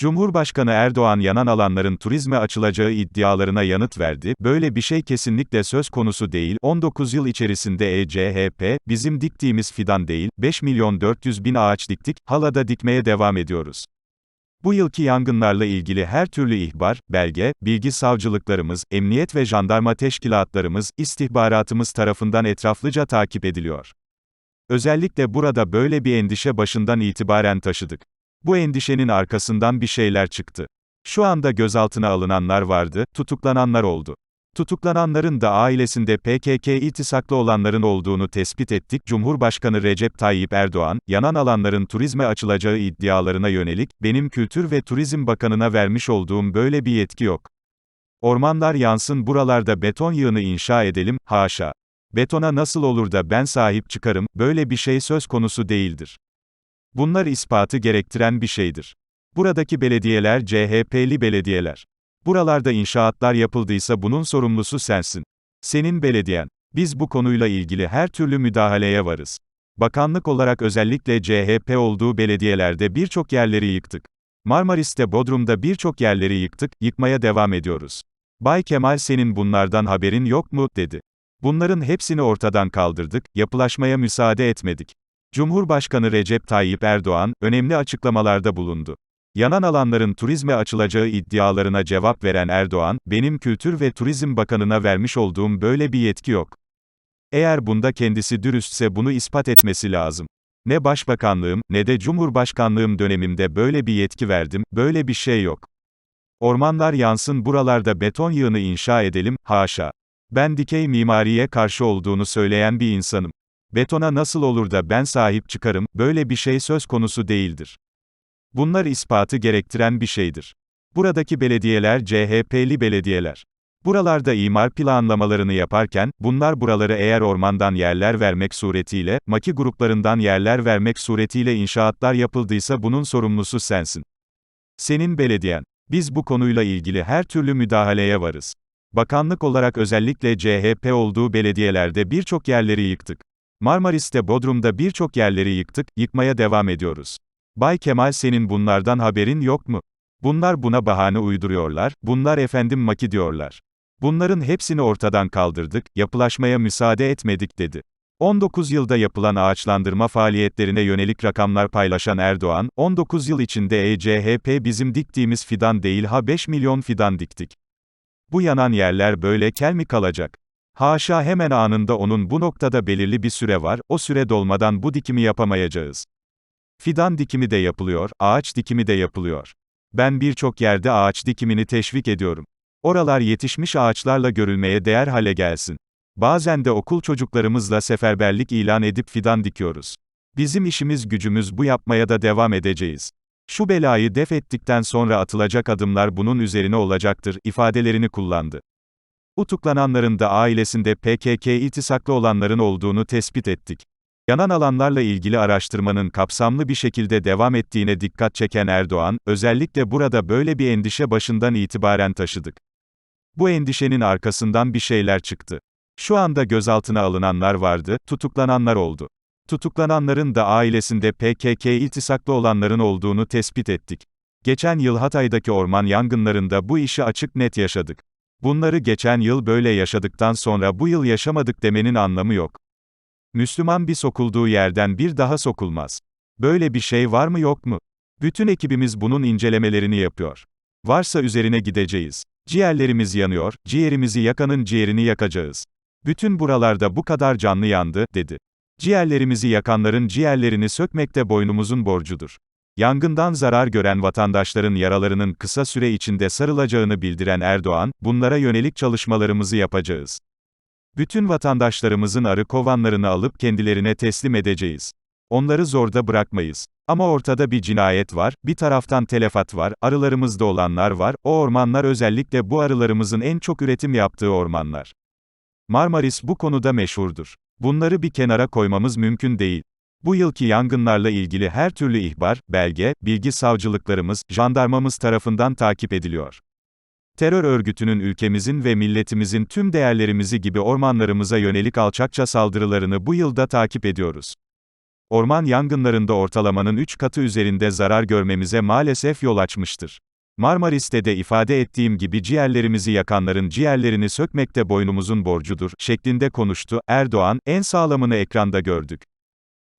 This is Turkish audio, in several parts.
Cumhurbaşkanı Erdoğan yanan alanların turizme açılacağı iddialarına yanıt verdi. Böyle bir şey kesinlikle söz konusu değil. 19 yıl içerisinde ECHP, bizim diktiğimiz fidan değil, 5 milyon 400 bin ağaç diktik, hala da dikmeye devam ediyoruz. Bu yılki yangınlarla ilgili her türlü ihbar, belge, bilgi savcılıklarımız, emniyet ve jandarma teşkilatlarımız, istihbaratımız tarafından etraflıca takip ediliyor. Özellikle burada böyle bir endişe başından itibaren taşıdık. Bu endişenin arkasından bir şeyler çıktı. Şu anda gözaltına alınanlar vardı, tutuklananlar oldu. Tutuklananların da ailesinde PKK iltisaklı olanların olduğunu tespit ettik. Cumhurbaşkanı Recep Tayyip Erdoğan, yanan alanların turizme açılacağı iddialarına yönelik, benim Kültür ve Turizm Bakanı'na vermiş olduğum böyle bir yetki yok. Ormanlar yansın buralarda beton yığını inşa edelim, haşa. Betona nasıl olur da ben sahip çıkarım, böyle bir şey söz konusu değildir. Bunlar ispatı gerektiren bir şeydir. Buradaki belediyeler CHP'li belediyeler. Buralarda inşaatlar yapıldıysa bunun sorumlusu sensin. Senin belediyen. Biz bu konuyla ilgili her türlü müdahaleye varız. Bakanlık olarak özellikle CHP olduğu belediyelerde birçok yerleri yıktık. Marmaris'te Bodrum'da birçok yerleri yıktık, yıkmaya devam ediyoruz. Bay Kemal senin bunlardan haberin yok mu, dedi. Bunların hepsini ortadan kaldırdık, yapılaşmaya müsaade etmedik. Cumhurbaşkanı Recep Tayyip Erdoğan, önemli açıklamalarda bulundu. Yanan alanların turizme açılacağı iddialarına cevap veren Erdoğan, benim Kültür ve Turizm Bakanı'na vermiş olduğum böyle bir yetki yok. Eğer bunda kendisi dürüstse bunu ispat etmesi lazım. Ne başbakanlığım, ne de cumhurbaşkanlığım dönemimde böyle bir yetki verdim, böyle bir şey yok. Ormanlar yansın buralarda beton yığını inşa edelim, haşa. Ben dikey mimariye karşı olduğunu söyleyen bir insanım. Betona nasıl olur da ben sahip çıkarım, böyle bir şey söz konusu değildir. Bunlar ispatı gerektiren bir şeydir. Buradaki belediyeler CHP'li belediyeler. Buralarda imar planlamalarını yaparken, bunlar buraları eğer ormandan yerler vermek suretiyle, maki gruplarından yerler vermek suretiyle inşaatlar yapıldıysa bunun sorumlusu sensin. Senin belediyen. Biz bu konuyla ilgili her türlü müdahaleye varız. Bakanlık olarak özellikle CHP olduğu belediyelerde birçok yerleri yıktık. Marmaris'te Bodrum'da birçok yerleri yıktık, yıkmaya devam ediyoruz. Bay Kemal senin bunlardan haberin yok mu? Bunlar buna bahane uyduruyorlar, bunlar efendim maki diyorlar. Bunların hepsini ortadan kaldırdık, yapılaşmaya müsaade etmedik dedi. 19 yılda yapılan ağaçlandırma faaliyetlerine yönelik rakamlar paylaşan Erdoğan, 19 yıl içinde ECHP bizim diktiğimiz fidan değil ha 5 milyon fidan diktik. Bu yanan yerler böyle kel mi kalacak? Haşa hemen anında onun bu noktada belirli bir süre var, o süre dolmadan bu dikimi yapamayacağız. Fidan dikimi de yapılıyor, ağaç dikimi de yapılıyor. Ben birçok yerde ağaç dikimini teşvik ediyorum. Oralar yetişmiş ağaçlarla görülmeye değer hale gelsin. Bazen de okul çocuklarımızla seferberlik ilan edip fidan dikiyoruz. Bizim işimiz gücümüz bu yapmaya da devam edeceğiz. Şu belayı def ettikten sonra atılacak adımlar bunun üzerine olacaktır ifadelerini kullandı. Utuklananların da ailesinde PKK iltisaklı olanların olduğunu tespit ettik. Yanan alanlarla ilgili araştırmanın kapsamlı bir şekilde devam ettiğine dikkat çeken Erdoğan, özellikle burada böyle bir endişe başından itibaren taşıdık. Bu endişenin arkasından bir şeyler çıktı. Şu anda gözaltına alınanlar vardı, tutuklananlar oldu. Tutuklananların da ailesinde PKK iltisaklı olanların olduğunu tespit ettik. Geçen yıl Hatay'daki orman yangınlarında bu işi açık net yaşadık. Bunları geçen yıl böyle yaşadıktan sonra bu yıl yaşamadık demenin anlamı yok. Müslüman bir sokulduğu yerden bir daha sokulmaz. Böyle bir şey var mı yok mu? Bütün ekibimiz bunun incelemelerini yapıyor. Varsa üzerine gideceğiz. Ciğerlerimiz yanıyor, ciğerimizi yakanın ciğerini yakacağız. Bütün buralarda bu kadar canlı yandı, dedi. Ciğerlerimizi yakanların ciğerlerini sökmek de boynumuzun borcudur. Yangından zarar gören vatandaşların yaralarının kısa süre içinde sarılacağını bildiren Erdoğan, bunlara yönelik çalışmalarımızı yapacağız. Bütün vatandaşlarımızın arı kovanlarını alıp kendilerine teslim edeceğiz. Onları zorda bırakmayız. Ama ortada bir cinayet var, bir taraftan telefat var, arılarımızda olanlar var, o ormanlar özellikle bu arılarımızın en çok üretim yaptığı ormanlar. Marmaris bu konuda meşhurdur. Bunları bir kenara koymamız mümkün değil. Bu yılki yangınlarla ilgili her türlü ihbar, belge, bilgi savcılıklarımız, jandarmamız tarafından takip ediliyor. Terör örgütünün ülkemizin ve milletimizin tüm değerlerimizi gibi ormanlarımıza yönelik alçakça saldırılarını bu yılda takip ediyoruz. Orman yangınlarında ortalamanın 3 katı üzerinde zarar görmemize maalesef yol açmıştır. Marmaris'te de ifade ettiğim gibi ciğerlerimizi yakanların ciğerlerini sökmek de boynumuzun borcudur, şeklinde konuştu. Erdoğan, en sağlamını ekranda gördük.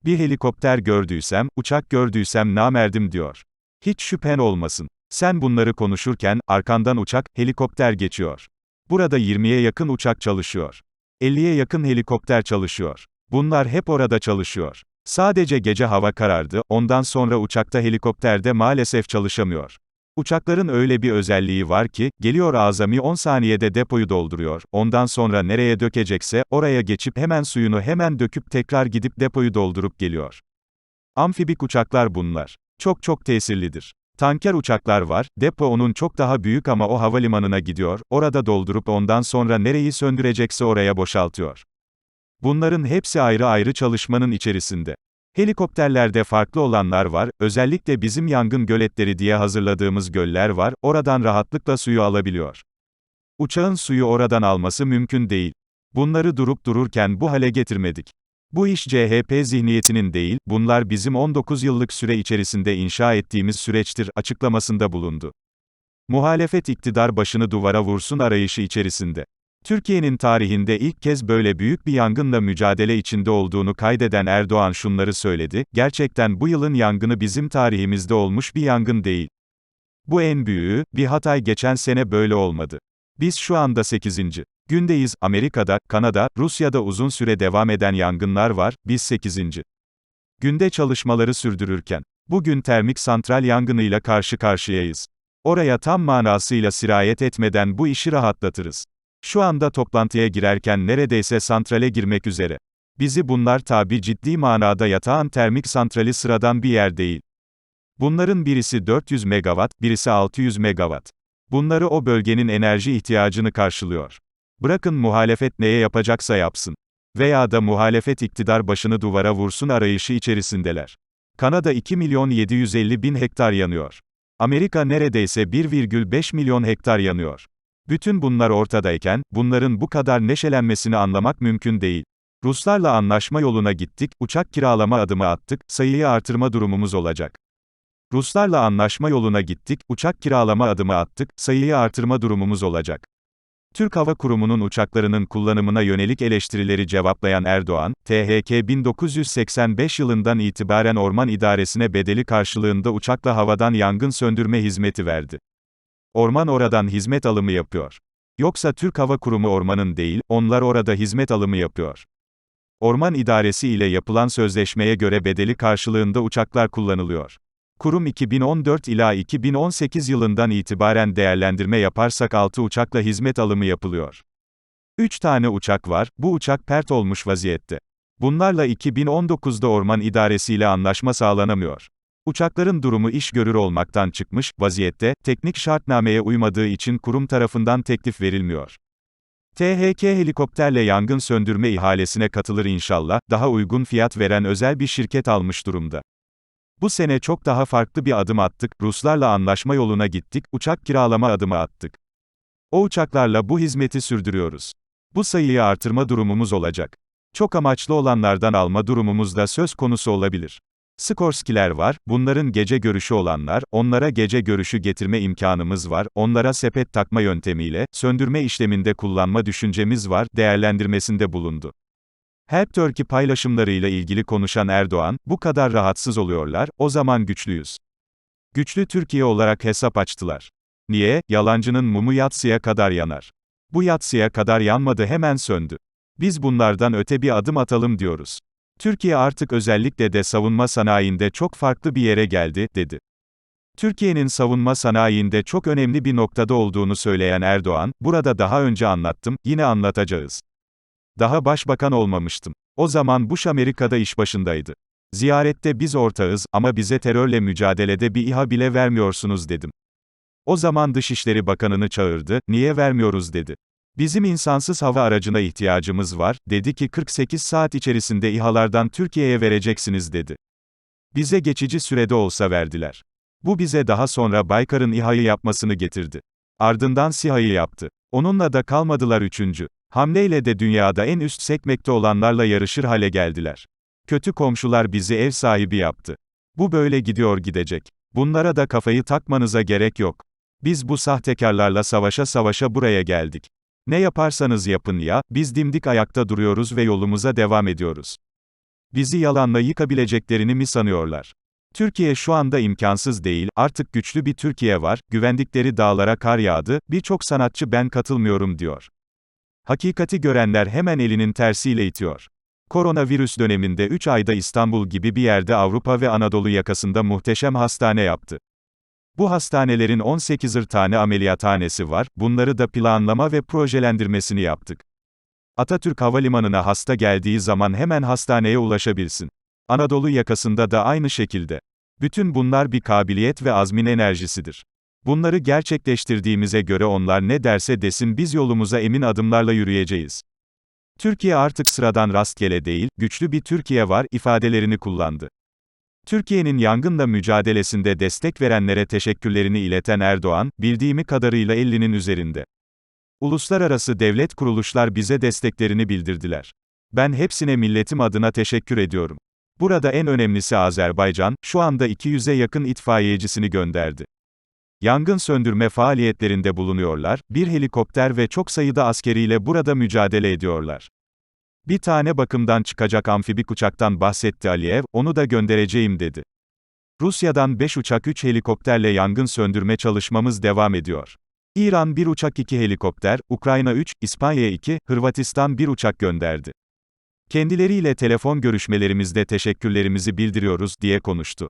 Bir helikopter gördüysem, uçak gördüysem namerdim diyor. Hiç şüphen olmasın. Sen bunları konuşurken, arkandan uçak, helikopter geçiyor. Burada 20'ye yakın uçak çalışıyor. 50'ye yakın helikopter çalışıyor. Bunlar hep orada çalışıyor. Sadece gece hava karardı, ondan sonra uçakta helikopterde maalesef çalışamıyor. Uçakların öyle bir özelliği var ki, geliyor azami 10 saniyede depoyu dolduruyor, ondan sonra nereye dökecekse, oraya geçip hemen suyunu hemen döküp tekrar gidip depoyu doldurup geliyor. Amfibik uçaklar bunlar. Çok çok tesirlidir. Tanker uçaklar var, depo onun çok daha büyük ama o havalimanına gidiyor, orada doldurup ondan sonra nereyi söndürecekse oraya boşaltıyor. Bunların hepsi ayrı ayrı çalışmanın içerisinde. Helikopterlerde farklı olanlar var, özellikle bizim yangın göletleri diye hazırladığımız göller var, oradan rahatlıkla suyu alabiliyor. Uçağın suyu oradan alması mümkün değil. Bunları durup dururken bu hale getirmedik. Bu iş CHP zihniyetinin değil, bunlar bizim 19 yıllık süre içerisinde inşa ettiğimiz süreçtir açıklamasında bulundu. Muhalefet iktidar başını duvara vursun arayışı içerisinde. Türkiye'nin tarihinde ilk kez böyle büyük bir yangınla mücadele içinde olduğunu kaydeden Erdoğan şunları söyledi, gerçekten bu yılın yangını bizim tarihimizde olmuş bir yangın değil. Bu en büyüğü, bir Hatay geçen sene böyle olmadı. Biz şu anda 8. gündeyiz, Amerika'da, Kanada, Rusya'da uzun süre devam eden yangınlar var, biz 8. günde çalışmaları sürdürürken, bugün termik santral yangınıyla karşı karşıyayız. Oraya tam manasıyla sirayet etmeden bu işi rahatlatırız. Şu anda toplantıya girerken neredeyse santrale girmek üzere. Bizi bunlar tabi ciddi manada yatağın termik santrali sıradan bir yer değil. Bunların birisi 400 megawatt, birisi 600 megawatt. Bunları o bölgenin enerji ihtiyacını karşılıyor. Bırakın muhalefet neye yapacaksa yapsın. Veya da muhalefet iktidar başını duvara vursun arayışı içerisindeler. Kanada 2 milyon 750 bin hektar yanıyor. Amerika neredeyse 1,5 milyon hektar yanıyor. Bütün bunlar ortadayken, bunların bu kadar neşelenmesini anlamak mümkün değil. Ruslarla anlaşma yoluna gittik, uçak kiralama adımı attık, sayıyı artırma durumumuz olacak. Ruslarla anlaşma yoluna gittik, uçak kiralama adımı attık, sayıyı artırma durumumuz olacak. Türk Hava Kurumu'nun uçaklarının kullanımına yönelik eleştirileri cevaplayan Erdoğan, THK 1985 yılından itibaren Orman İdaresi'ne bedeli karşılığında uçakla havadan yangın söndürme hizmeti verdi. Orman oradan hizmet alımı yapıyor. Yoksa Türk Hava Kurumu ormanın değil, onlar orada hizmet alımı yapıyor. Orman İdaresi ile yapılan sözleşmeye göre bedeli karşılığında uçaklar kullanılıyor. Kurum 2014 ila 2018 yılından itibaren değerlendirme yaparsak 6 uçakla hizmet alımı yapılıyor. 3 tane uçak var, bu uçak pert olmuş vaziyette. Bunlarla 2019'da Orman İdaresi ile anlaşma sağlanamıyor. Uçakların durumu iş görür olmaktan çıkmış vaziyette, teknik şartnameye uymadığı için kurum tarafından teklif verilmiyor. THK helikopterle yangın söndürme ihalesine katılır inşallah, daha uygun fiyat veren özel bir şirket almış durumda. Bu sene çok daha farklı bir adım attık, Ruslarla anlaşma yoluna gittik, uçak kiralama adımı attık. O uçaklarla bu hizmeti sürdürüyoruz. Bu sayıyı artırma durumumuz olacak. Çok amaçlı olanlardan alma durumumuz da söz konusu olabilir. Skorskiler var, bunların gece görüşü olanlar, onlara gece görüşü getirme imkanımız var, onlara sepet takma yöntemiyle, söndürme işleminde kullanma düşüncemiz var, değerlendirmesinde bulundu. Help Turkey paylaşımlarıyla ilgili konuşan Erdoğan, bu kadar rahatsız oluyorlar, o zaman güçlüyüz. Güçlü Türkiye olarak hesap açtılar. Niye? Yalancının mumu yatsıya kadar yanar. Bu yatsıya kadar yanmadı hemen söndü. Biz bunlardan öte bir adım atalım diyoruz. Türkiye artık özellikle de savunma sanayinde çok farklı bir yere geldi, dedi. Türkiye'nin savunma sanayinde çok önemli bir noktada olduğunu söyleyen Erdoğan, burada daha önce anlattım, yine anlatacağız. Daha başbakan olmamıştım. O zaman Bush Amerika'da iş başındaydı. Ziyarette biz ortağız ama bize terörle mücadelede bir İHA bile vermiyorsunuz dedim. O zaman Dışişleri Bakanını çağırdı, niye vermiyoruz dedi. Bizim insansız hava aracına ihtiyacımız var, dedi ki 48 saat içerisinde İHA'lardan Türkiye'ye vereceksiniz dedi. Bize geçici sürede olsa verdiler. Bu bize daha sonra Baykar'ın İHA'yı yapmasını getirdi. Ardından SİHA'yı yaptı. Onunla da kalmadılar üçüncü. Hamleyle de dünyada en üst sekmekte olanlarla yarışır hale geldiler. Kötü komşular bizi ev sahibi yaptı. Bu böyle gidiyor gidecek. Bunlara da kafayı takmanıza gerek yok. Biz bu sahtekarlarla savaşa savaşa buraya geldik. Ne yaparsanız yapın ya, biz dimdik ayakta duruyoruz ve yolumuza devam ediyoruz. Bizi yalanla yıkabileceklerini mi sanıyorlar? Türkiye şu anda imkansız değil, artık güçlü bir Türkiye var, güvendikleri dağlara kar yağdı, birçok sanatçı ben katılmıyorum diyor. Hakikati görenler hemen elinin tersiyle itiyor. Koronavirüs döneminde 3 ayda İstanbul gibi bir yerde Avrupa ve Anadolu yakasında muhteşem hastane yaptı. Bu hastanelerin 18'er tane ameliyathanesi var, bunları da planlama ve projelendirmesini yaptık. Atatürk Havalimanı'na hasta geldiği zaman hemen hastaneye ulaşabilsin. Anadolu yakasında da aynı şekilde. Bütün bunlar bir kabiliyet ve azmin enerjisidir. Bunları gerçekleştirdiğimize göre onlar ne derse desin biz yolumuza emin adımlarla yürüyeceğiz. Türkiye artık sıradan rastgele değil, güçlü bir Türkiye var ifadelerini kullandı. Türkiye'nin yangınla mücadelesinde destek verenlere teşekkürlerini ileten Erdoğan, bildiğimi kadarıyla 50'nin üzerinde. Uluslararası devlet kuruluşlar bize desteklerini bildirdiler. Ben hepsine milletim adına teşekkür ediyorum. Burada en önemlisi Azerbaycan, şu anda 200'e yakın itfaiyecisini gönderdi. Yangın söndürme faaliyetlerinde bulunuyorlar, bir helikopter ve çok sayıda askeriyle burada mücadele ediyorlar. Bir tane bakımdan çıkacak amfibik uçaktan bahsetti Aliyev, onu da göndereceğim dedi. Rusya'dan 5 uçak 3 helikopterle yangın söndürme çalışmamız devam ediyor. İran 1 uçak 2 helikopter, Ukrayna 3, İspanya 2, Hırvatistan 1 uçak gönderdi. Kendileriyle telefon görüşmelerimizde teşekkürlerimizi bildiriyoruz, diye konuştu.